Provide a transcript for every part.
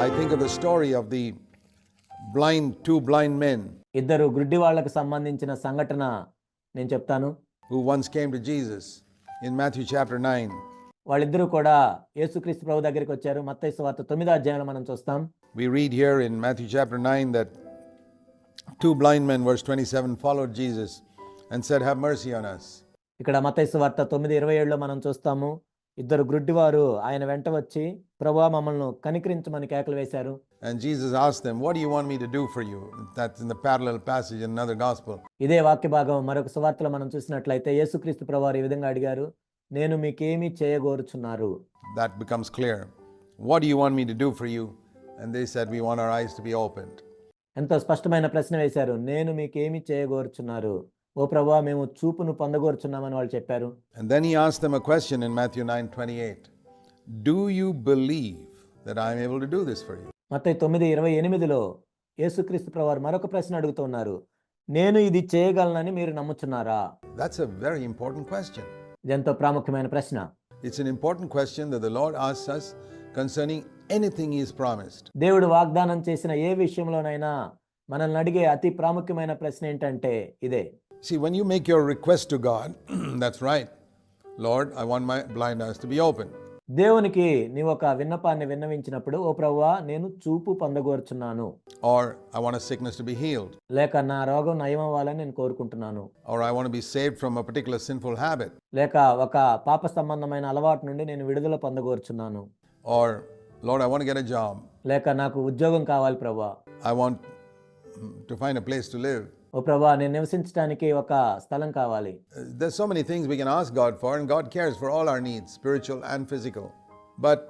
I think of the story of the blind, two blind men ఇద్దరు గుడ్డి వాళ్ళకు సంబంధించిన సంఘటన నేను చెప్తాను who once came to Jesus in Matthew chapter 9. వాళ్ళిద్దరూ కూడా యేసుక్రీస్తు ప్రభు దగ్గరికి వచ్చారు మత్తయి వార్త తొమ్మిదో అధ్యాయంలో మనం చూస్తాం We read here in Matthew chapter 9 that two blind men, verse 27, followed Jesus and said, Have mercy on us. ఇక్కడ మత్తయి వార్త తొమ్మిది ఇరవై ఏడులో మనం చూస్తాము ఇద్దరు గ్రుడ్డివారు ఆయన వెంట వచ్చి ప్రభు మమ్మల్ని కనికరించమని కేకలు వేశారు. And Jesus ask them what you me to do for you that's the parallel passage in another ఇదే వాక్య భాగం. మరొక సువార్తలో మనం చూసినట్లయితే యేసుక్రీస్తు ప్రభు ఈ విధంగా అడిగారు నేను మీకు ఏమి చేయగోరుచున్నారు that becomes clear what you want me to do for you and they said we want our eyes to be open ఎంత స్పష్టమైన ప్రశ్న వేశారు నేను మీకు ఏమి చేయగోరుచున్నారు? ఓ ప్రభా మేము చూపును పొందగోరుచున్నామని వాళ్ళు చెప్పారు. And then he asked them a question in Mattayi 9:28 do you believe that I am able to do this for you మత్తయి 9:28 లో యేసుక్రీస్తు ప్రభువారు మరొక ప్రశ్న అడుగుతున్నారు నేను ఇది చేయగలనని మీరు నమ్ముతున్నారా that's a very important question ఎంతో ప్రాముఖ్యమైన ప్రశ్న. It's an important question that the Lord asks us concerning anything is promised దేవుడు వాగ్దానం చేసిన ఏ విషయంలోనైనా మనల్ని అడిగే అతి ప్రాముఖ్యమైన ప్రశ్న ఏంటంటే ఇదే. See, when you make your request to God, that's right. Lord, I want my blind eyes to be open. దేవునికి నీవు ఒక విన్నపాన్ని విన్నవించినప్పుడు ఓ ప్రభువా నేను చూపు పొందగోరుచున్నాను Or I want a sickness to be healed. లేక నా రోగం నయం అవ్వాలని నేను కోరుకుంటున్నాను Or I want to be saved from a particular sinful habit. లేక ఒక పాప సంబంధమైన అలవాటు నుండి నేను విడుదల పొందగోరుచున్నాను Or, Lord, I want to get a job. లేక నాకు ఉద్యోగం కావాలి ప్రభా I want mm, to find a place to live. ఓ ప్రభా నేను నివసించడానికి ఒక స్థలం కావాలి. There so many things we can ask God for and God cares for all our needs spiritual and physical but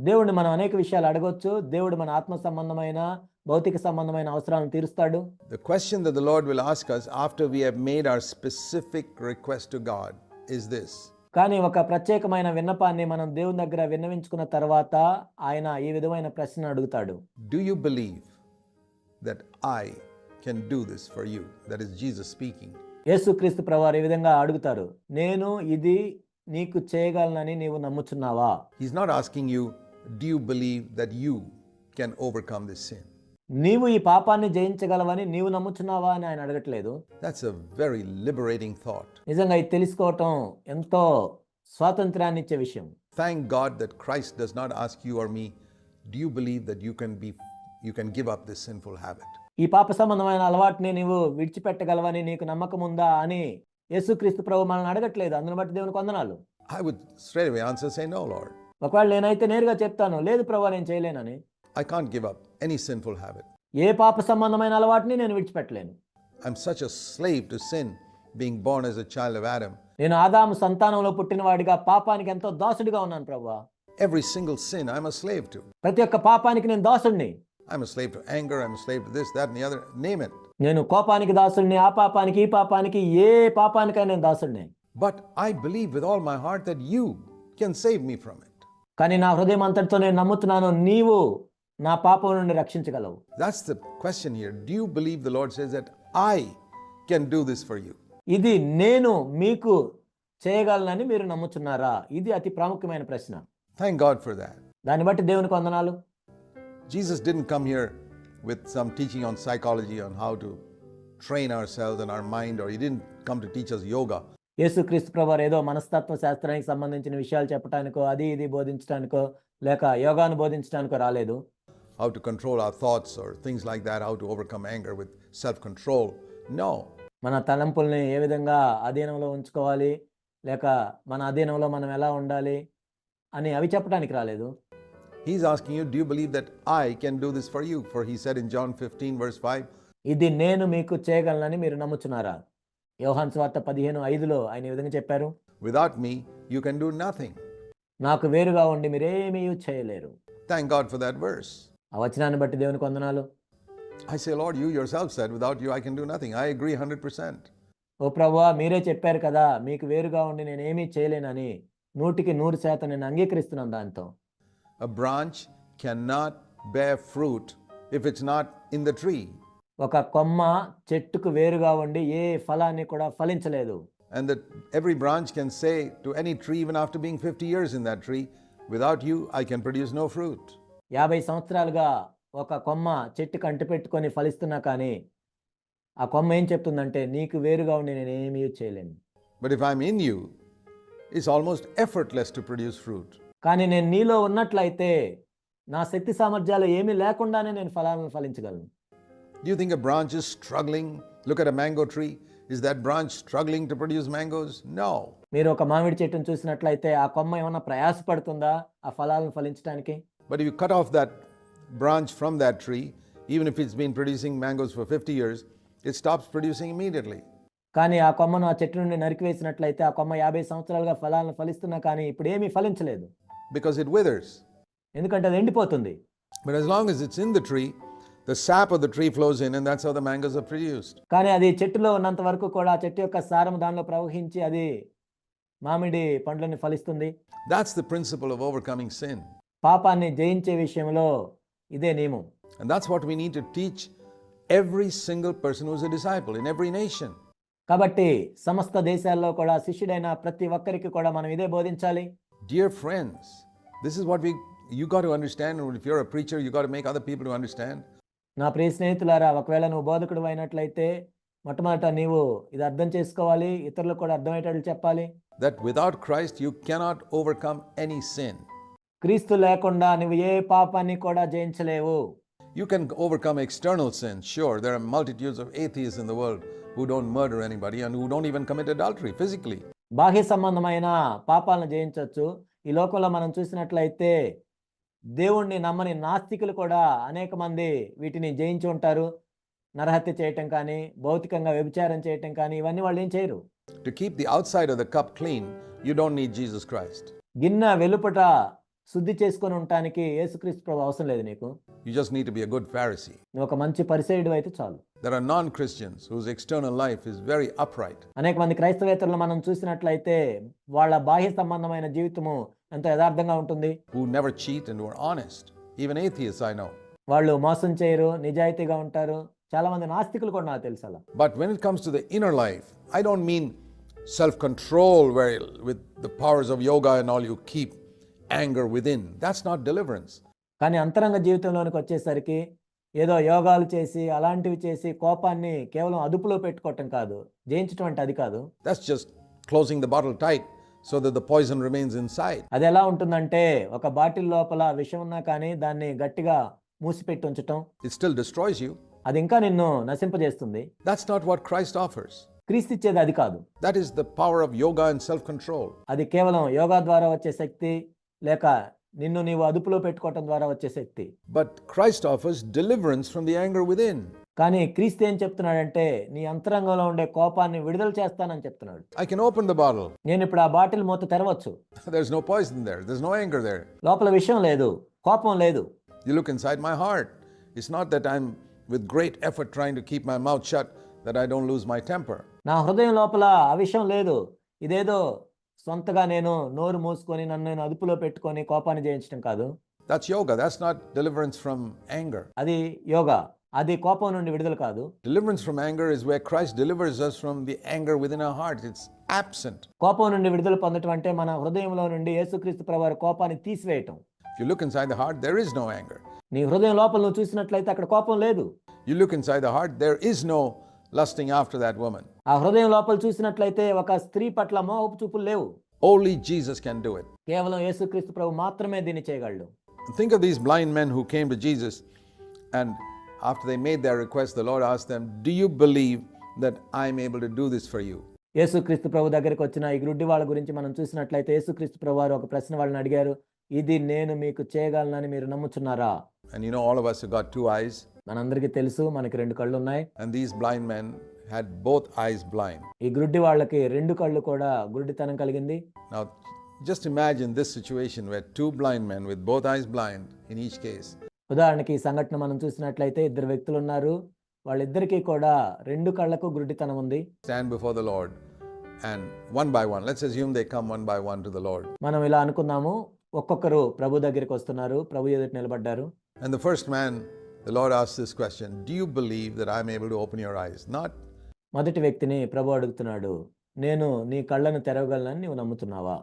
దేవుడు మనం అనేక విషయాలు అడగొచ్చు. దేవుడు మన ఆత్మ సంబంధమైన భౌతిక సంబంధమైన అవసరాలను తీరుస్తాడు. The question that the Lord will ask us after we have made our specific request to God is this కానీ ఒక ప్రత్యేకమైన విన్నపాన్ని మనం దేవుని దగ్గర విన్నవించుకున్న తర్వాత ఆయన ఈ విధమైన ప్రశ్న అడుగుతాడు. Do you believe that I can do this for you? That is Jesus speaking. యేసుక్రీస్తు ప్రభువారు ఈ విధంగా అడుగుతారు నేను ఇది నీకు చేయగలనని నీవు నమ్ముచున్నావా He's not asking you, Do you believe that you can overcome this sin? నీవు ఈ పాపాన్ని జయించగలవని నీవు నమ్ముచున్నావా అని ఆయన అడగట్లేదు That's a very liberating thought. నిజంగా ఇది తెలుసుకోవటం ఎంతో స్వాతంత్రాన్ని ఇచ్చే విషయం Thank God that Christ does not ask you or me, Do you believe that you can be you can give up this sinful habit? ఈ పాప సంబంధమైన అలవాటుని నీవు విడిచిపెట్టగలవని నీకు నమ్మకం ఉందా అని యేసుక్రీస్తు ప్రభు మనల్ని అడగట్లేదు అందుని బట్టి దేవునికి వందనాలు I would straight away answer, say, No, Lord. ఒకవేళ నేనైతే నేరుగా చెప్తాను లేదు ప్రభు నేను చేయలేనని I can't give up any sinful habit. ఏ పాప సంబంధమైన అలవాటుని నేను విడిచిపెట్టలేను I'm such a slave to sin, being born as a child of Adam. నేను ఆదాము సంతానంలో పుట్టినవాడిగా పాపానికి ఎంతో దాసుడిగా ఉన్నాను ప్రభు Every single sin I'm a slave to. ప్రతి ఒక్క పాపానికి నేను దాసుడిని I'm a slave to anger, I'm a slave to this, that, and the other. Name it. నేను కోపానికి దాసుడిని ఆ పాపానికి ఈ పాపానికి ఏ పాపానికైనా నేను దాసుడిని But I believe with all my heart that you can save me from it. కానీ నా హృదయం అంతటితో నేను నమ్ముతున్నాను నీవు నా పాపం నుండి రక్షించగలవు That's the question here. Do you believe the Lord says that I can do this for you? ఇది నేను మీకు చేయగలనని మీరు నమ్ముచున్నారా ఇది అతి ప్రాముఖ్యమైన ప్రశ్న Thank God for that. దాన్ని బట్టి దేవునికి వందనాలు Jesus didn't come here with some teaching on psychology on how to train ourselves and our mind, or He didn't come to teach us yoga. యేసుక్రీస్తు ప్రభు ఏదో మనస్తత్వ శాస్త్రానికి సంబంధించిన విషయాలు చెప్పడానికో అది ఇది బోధించడానికో లేక యోగాను బోధించడానికో రాలేదు how to control our thoughts or things like that, how to overcome anger with self control. No. మన తలంపుల్ని ఏ విధంగా అధీనంలో ఉంచుకోవాలి లేక మన అధీనంలో మనం ఎలా ఉండాలి అని అవి చెప్పడానికి రాలేదు He's asking you, Do you believe that I can do this for you? For he said in John 15, verse 5, ఇది నేను మీకు చేయగలనని మీరు నమ్ముచున్నారా యోహాన్ స్వార్త పదిహేను ఐదులో ఆయన ఈ విధంగా చెప్పారు Without me, you can do nothing. నాకు వేరుగా ఉండి మీరేమీ చేయలేరు Thank God for that verse. ఆ వచనాన్ని బట్టి దేవునికి వందనాలు I say, Lord, you yourself said, Without you, I can do nothing. I agree 100%. ఓ ప్రభువా మీరే చెప్పారు కదా మీకు వేరుగా ఉండి నేను ఏమీ చేయలేనని నూటికి నూరు శాతం నేను అంగీకరిస్తున్నాను దాంతో A branch cannot bear fruit if it's not in the tree. ఒక కొమ్మ చెట్టుకు వేరుగా ఉండి ఏ ఫలాన్ని కూడా ఫలించలేదు And that every branch can say to any tree, even after being 50 years in that tree, Without you, I can produce no fruit. యాభై సంవత్సరాలుగా ఒక కొమ్మ చెట్టు కంటి పెట్టుకొని ఫలిస్తున్నా కానీ ఆ కొమ్మ ఏం చెప్తుందంటే నీకు వేరుగా ఉండి నేను ఏమీ చేయలేను But if I'm in you, it's almost effortless to produce fruit. కానీ నేను నీలో ఉన్నట్లయితే నా శక్తి సామర్థ్యాలు ఏమీ లేకుండానే నేను ఫలాలను ఫలించగలను Do you think a branch is struggling? Look at a mango tree. Is that branch struggling to produce mangoes? No. మీరు ఒక మామిడి చెట్టును చూసినట్లయితే ఆ కొమ్మ ఏమన్నా ప్రయాసపడుతుందా ఆ ఫలాలను ఫలించడానికి But if you cut off that branch from that tree, even if it's been producing mangoes for 50 years, it stops producing immediately. కానీ ఆ కొమ్మను ఆ చెట్టు నుండి నరికివేసినట్లయితే ఆ కొమ్మ యాభై సంవత్సరాలుగా ఫలాలను ఫలిస్తున్నా కానీ ఇప్పుడు ఏమీ ఫలించలేదు because it withers. ఎందుకంటే అది ఎండిపోతుంది But as long as it's in the tree, the sap of the tree flows in, and that's how the mangoes are produced. కానీ అది చెట్టులో ఉన్నంత వరకు కూడా ఆ చెట్టు యొక్క సారం దానిలో ప్రవహించి అది మామిడి పండ్లని ఫలిస్తుంది That's the principle of overcoming sin. పాపాన్ని జయించే విషయంలో ఇదే నియమం And that's what we need to teach every single person who's a disciple in every nation. కాబట్టి సమస్త దేశాల్లో కూడా శిష్యుడైన ప్రతి ఒక్కరికి కూడా మనం ఇదే బోధించాలి Dear friends, this is what we you got to understand if your a preacher you got make other people to understand నా ప్రియ స్నేహితులారా ఒకవేళ నువ్వు బోధకుడు అయినట్లయితే మొట్టమొదట నీవు ఇది అర్థం చేసుకోవాలి ఇతరులకు కూడా అర్థమయ్యేటట్లు చెప్పాలి. That without Christ you cannot overcome any sin క్రీస్తు లేకుండా నువ్వు ఏ పాపాన్ని కూడా జయించలేవు. You can overcome external sin sure there are multitudes of atheists in the world who don't murder anybody and who don't even commit adultery physically బాహ్య సంబంధమైన పాపాలను జయించవచ్చు. ఈ లోకంలో మనం చూసినట్లయితే దేవుణ్ణి నమ్మని నాస్తికులు కూడా అనేక మంది వీటిని జయించి ఉంటారు నరహత్య చేయటం కానీ భౌతికంగా వ్యభిచారం చేయటం కానీ ఇవన్నీ వాళ్ళు ఏం చేయరు To keep the outside of the cup clean, you don't need Jesus Christ. గిన్నె వెలుపట శుద్ధి చేసుకొని ఉండటానికి యేసుక్రీస్తు ప్రభు అవసరం లేదు నీకు You just need to be a good Pharisee. నువ్వు ఒక మంచి పరిసయుడు అయితే చాలు there are non Christians whose external life is very upright అనేక మంది క్రైస్తవేతరులు మనం చూసినట్లయితే వాళ్ళ బాహ్య సంబంధమైన జీవితము ఎంత యథార్థంగా ఉంటుంది. Who never cheat and are honest even atheists I know వాళ్ళు మోసం చేయరు నిజాయితీగా ఉంటారు. చాలా మంది నాస్తికులు కూడా నాకు తెలుసా but when it comes to the inner life I don't mean self control well with the powers of yoga and all you keep anger within that's not deliverance కానీ అంతరంగ జీవితంలోనికి వచ్చేసరికి ఏదో యోగాలు చేసి అలాంటివి చేసి కోపాన్ని కేవలం అదుపులో పెట్టుకోవటం కాదు. జయించడం అంటే అది కాదు. Just closing the bottle tight so the poison remains inside అది ఎలా ఉంటుందంటే ఒక బాటిల్ లోపల విషం ఉన్నా కానీ దాన్ని గట్టిగా మూసిపెట్టి ఉంచటం. ఇట్ స్టిల్ డిస్ట్రాయ్స్ యు అది ఇంకా నిన్ను నశింపజేస్తుంది. That's not what Christ offers క్రీస్తు ఇచ్చేది అది కాదు. That is the power of yoga and self control అది కేవలం యోగా ద్వారా వచ్చే శక్తి లేక నిన్ను నీవు అదుపులో పెట్టుకోవటం ద్వారా వచ్చే శక్తి. But Christ offers deliverance from the anger within కానీ క్రీస్తు ఏం చెప్తున్నాడంటే నీ అంతరంగంలో ఉండే కోపాన్ని విడుదల చేస్తానని చెప్తున్నాడు. I can open the bottle నేను ఇప్పుడు ఆ బాటిల్ మూత తెరవచ్చు. There is no poison there there is no anger there లోపల విషయం లేదు. కోపం లేదు. You look inside my heart it's not that I am with great effort trying to keep my mouth shut that I don't lose my temper నా హృదయం లోపల ఆ విషయం లేదు. ఇదేదో సొంతగా నేను నోరు మూసుకొని నన్ను నేను అదుపులో పెట్టుకొని కోపాన్ని జయించడం కాదు. That's yoga that's not deliverance from anger అది యోగా. అది కోపం నుండి విడుదల కాదు. Deliverance from anger is where Christ delivers us from the anger within our heart it's absent కోపం నుండి విడుదల పొందడం అంటే మన హృదయంలో నుండి యేసుక్రీస్తు ప్రభువారి కోపాన్ని తీసివేయటం. If you look inside the heart there is no anger నీ హృదయం లోపల నువ్వు చూసినట్లయితే అక్కడ కోపం లేదు. You look inside the heart there is no lusting after that woman. ఆ హృదయం లోపల చూసినట్లయితే ఒక స్త్రీ పట్ల మోహపు చూపులు లేవు Only Jesus can do it. కేవలం యేసుక్రీస్తు ప్రభు మాత్రమే దీన్ని చేయగలడు Think of these blind men who came to Jesus, and after they made their request, the Lord asked them, Do you believe that I'm able to do this for you? యేసుక్రీస్తు ప్రభు దగ్గరికి వచ్చిన ఈ గుడ్డి వాళ్ళ గురించి మనం చూసినట్లయితే యేసుక్రీస్తు ప్రభు వారు ఒక ప్రశ్న వాళ్ళని అడిగారు ఇది నేను మీకు చేయగలనని మీరు నమ్ముచున్నారా And you know, all of us have got two eyes, మనందరికి తెలుసు మనకి రెండు కళ్ళు ఉన్నాయి and these blind men had both eyes blind ఈ గుడ్డి వాళ్ళకి రెండు కళ్ళు కూడా గుడ్డితనం కలిగింది. Now just imagine this situation where two blind men with both eyes blind in each case ఉదాహరణకి ఈ సంఘటన మనం చూసినట్లయితే ఇద్దరు వ్యక్తులు ఉన్నారు. వాళ్ళిద్దరికీ కూడా రెండు కళ్ళకు గుడ్డితనం ఉంది. Stand before the Lord and one by one let's assume they come one by one to the Lord మనం ఇలా అనుకున్నాము ఒక్కొక్కరు ప్రభు దగ్గరికి వస్తున్నారు ప్రభు ఎదుట నిలబడ్డారు. And the first man the Lord asked this question Do you believe that I'm able to open your eyes? Not, మొదటి వ్యక్తిని ప్రభు అడుగుతున్నాడు నేను నీ కళ్ళను తెరవగలనని నువ్వు నమ్ముతున్నావా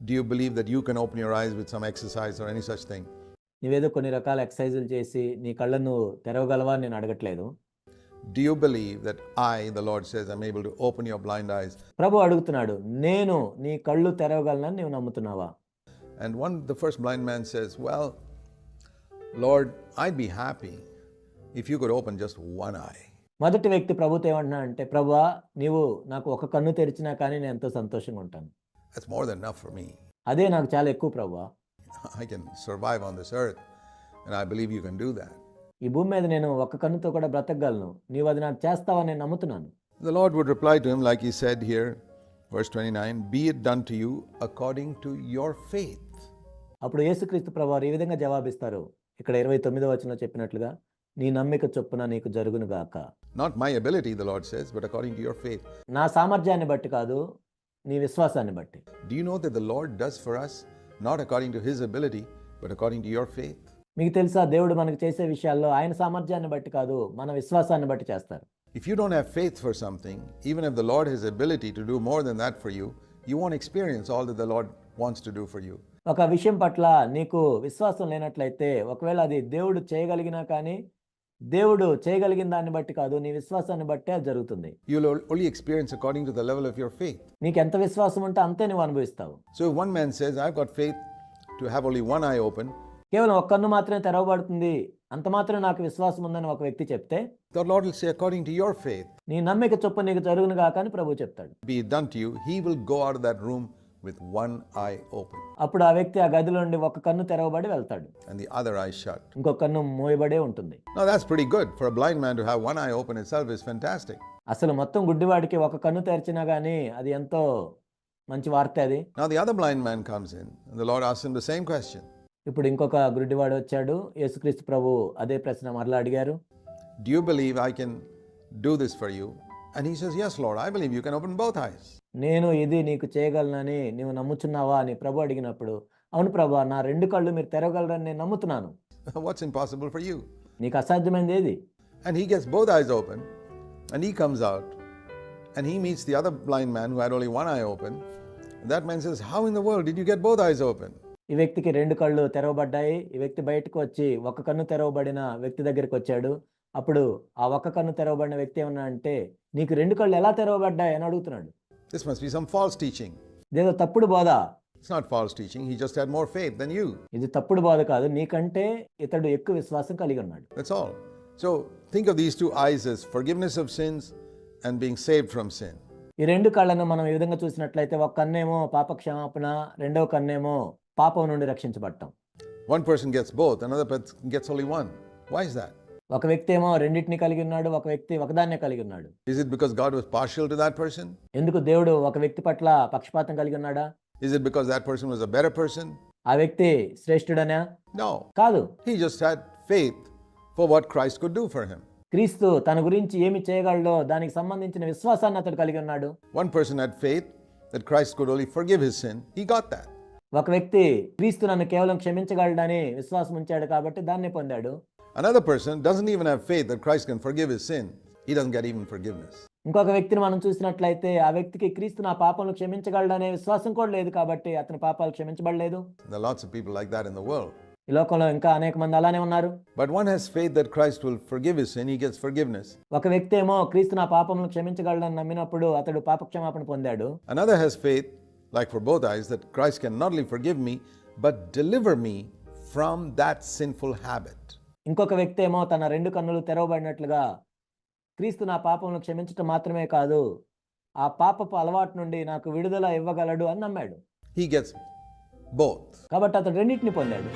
Do you believe that you can open your eyes with some exercise or any such thing? నువ్వేదో కొన్ని రకాల ఎక్సర్సైజులు చేసి నీ కళ్ళను తెరవగలవా అని నేను అడగట్లేదు Do you believe that I, the Lord says, am able to open your blind eyes? ప్రభు అడుగుతున్నాడు నేను నీ కళ్ళు తెరవగలనని నీవు నమ్ముతున్నావా And one, the first blind man says, Well, Lord, I'd be happy if you could open just one eye మొదటి వ్యక్తి ప్రభుత్వం ఏమంటున్నా అంటే ప్రభు నీవు నాకు ఒక కన్ను తెరిచినా కానీ నేను ఎంతో సంతోషంగా ఉంటాను. That's more than enough for me అదే నాకు చాలా ఎక్కువ ప్రభు. I can survive on this earth and I believe you can do that ఈ భూమి మీద నేను ఒక కన్నుతో కూడా బ్రతకగలను. నీవు అది నాకు చేస్తావని నేను నమ్ముతున్నాను. The Lord would reply to him like he said here verse 29 be it done to you according to your faith అప్పుడు యేసుక్రీస్తు ప్రభువారు ఈ విధంగా జవాబిస్తారు? ఇక్కడ ఇరవై తొమ్మిదో వచనంలో చెప్పినట్లుగా నీ నమ్మిక చొప్పున నీకు జరుగును గాక. Not my ability the Lord says but according to your faith నా సామర్థ్యాన్ని బట్టి కాదు నీ విశ్వాసాన్ని బట్టి. Do you know that the Lord does for us? Not according to his ability but according to your faith మీకు తెలుసా దేవుడు మనకు చేసే విషయాల్లో ఆయన సామర్థ్యాన్ని బట్టి కాదు మన విశ్వాసాన్ని బట్టి చేస్తారు. If you don't have faith for something even if the Lord his ability to do more than that for you you want experience all that the Lord wants to do for you ఒక విషయం పట్ల నీకు విశ్వాసం లేనట్లయితే ఒకవేళ అది దేవుడు చేయగలిగినా కానీ దేవుడు చేయగలిగిన దాన్ని బట్టి కాదు నీ విశ్వాసాన్ని బట్టి అది జరుగుతుంది. You will only experience according to the level of your faith నీకు ఎంత విశ్వాసం ఉంటే అంతే నువ్వు అనుభవిస్తావు. So one man says I have got faith to have only one eye open కేవలం ఒక కన్ను మాత్రమే తెరవబడుతుంది అంత మాత్రమే నాకు విశ్వాసం ఉందని ఒక వ్యక్తి చెప్తే the Lord will say according to your faith నీ నమ్మిక చొప్పున నీకు జరుగును గాక అని ప్రభువు చెప్తాడు. Be done to you he will go out of that room with one eye open అప్పుడు ఆ వ్యక్తి ఆ గదిలో నుండి ఒక కన్ను తెరవబడి వెళ్తాడు and the other eye shut. ఇంకొక కన్ను మోయబడే ఉంటుంది Now that's pretty good. For a blind man to have one eye open itself is fantastic. అసలు మొత్తం గుడ్డివాడికి ఒక కన్ను తెరిచినా కానీ అది ఎంతో మంచి వార్త అది Now the other blind man comes in, and the Lord asks him the same question ఇప్పుడు ఇంకొక గుడ్డివాడు వచ్చాడు యేసుక్రీస్తు ప్రభు అదే ప్రశ్న మరలా అడిగారు Do you believe I can do this for you? And he says, Yes, Lord, I believe you can open both eyes. నేను ఇది నీకు చేయగలనని నీవు నమ్ముచున్నావా అని ప్రభు అడిగినప్పుడు అవును ప్రభు నా రెండు కళ్ళు మీరు తెరవగలరని నేను నమ్ముతున్నాను What's impossible for you? నీకు అసాధ్యమైనది ఏది he gets both eyes open, and he comes out, and he meets the other blind man who had only one eye open. And that man says, How in the world did you get both eyes open? ఈ వ్యక్తికి రెండు కళ్ళు తెరవబడ్డాయి ఈ వ్యక్తి బయటకు వచ్చి ఒక కన్ను తెరవబడిన వ్యక్తి దగ్గరికి వచ్చాడు అప్పుడు ఆ ఒక్క కన్ను తెరవబడిన వ్యక్తి ఏమన్నా అంటే నీకు రెండు కళ్ళు ఎలా తెరవబడ్డాయి అని అడుగుతున్నాడు This must be some false teaching. ఇదేదో తప్పుడు బోధ It's not false teaching, he just had more faith than you. ఇది తప్పుడు బోధ కాదు నీకంటే ఇతడు ఎక్కువ విశ్వాసం కలిగి ఉన్నాడు That's all. So think of these two eyes as forgiveness of sins and being saved from sin. ఈ రెండు కళ్ళను మనం ఈ విధంగా చూసినట్లయితే ఒక కన్నేమో పాప క్షమాపణ రెండవ కన్నేమో పాపం నుండి రక్షించబడటం One person gets both, another person gets only one. Why is that? ఒక వ్యక్తి ఏమో రెండింటిని కలిగి ఉన్నాడు ఒక వ్యక్తి ఒకదాన్నే కలిగి ఉన్నాడు. Is it because God was partial to that person ఎందుకు దేవుడు ఒక వ్యక్తి పట్ల పక్షపాతం కలిగి ఉన్నాడా? Is it because that person was a better person ఆ వ్యక్తి శ్రేష్ఠుడనే? నో కాదు. He just had faith for what Christ could do for him క్రీస్తు తన గురించి ఏమి చేయగలడో దానికి సంబంధించిన విశ్వాసాన్ని అతడు కలిగి ఉన్నాడు. One person had faith that Christ could only forgive his sin he got that ఒక వ్యక్తి క్రీస్తు నన్ను కేవలం క్షమించగలడని విశ్వాసం ఉంచాడు కాబట్టి దాన్ని పొందాడు. Another person doesn't even have faith that Christ can forgive his sin. He doesn't get even forgiveness. ఇంకొక వ్యక్తిని మనం చూసినట్లయితే ఆ వ్యక్తికి క్రీస్తు నా పాపలను క్షమించగలడనే విశ్వాసం కూడా లేదు కాబట్టి అతని పాపాలు క్షమించబడలేదు There are lots of people like that in the world. ఈ లోకంలో ఇంకా అనేక మంది అలానే ఉన్నారు But one has faith that Christ will forgive his sin. He gets forgiveness. ఒక వ్యక్తి ఏమో క్రీస్తు నా పాపములను క్షమించగలడని నమ్మినప్పుడు అతడు పాప క్షమాపణ పొందాడు Another has faith, like for both eyes, that Christ can not only forgive me, but deliver me from that sinful habit. ఇంకొక వ్యక్తి ఏమో తన రెండు కన్నులు తెరవబడినట్లుగా క్రీస్తు నా పాపములను క్షమించటం మాత్రమే కాదు ఆ పాపపు అలవాటు నుండి నాకు విడుదల ఇవ్వగలడు అని నమ్మాడు He gets both. కాబట్టి అతడు రెండింటిని పొందాడు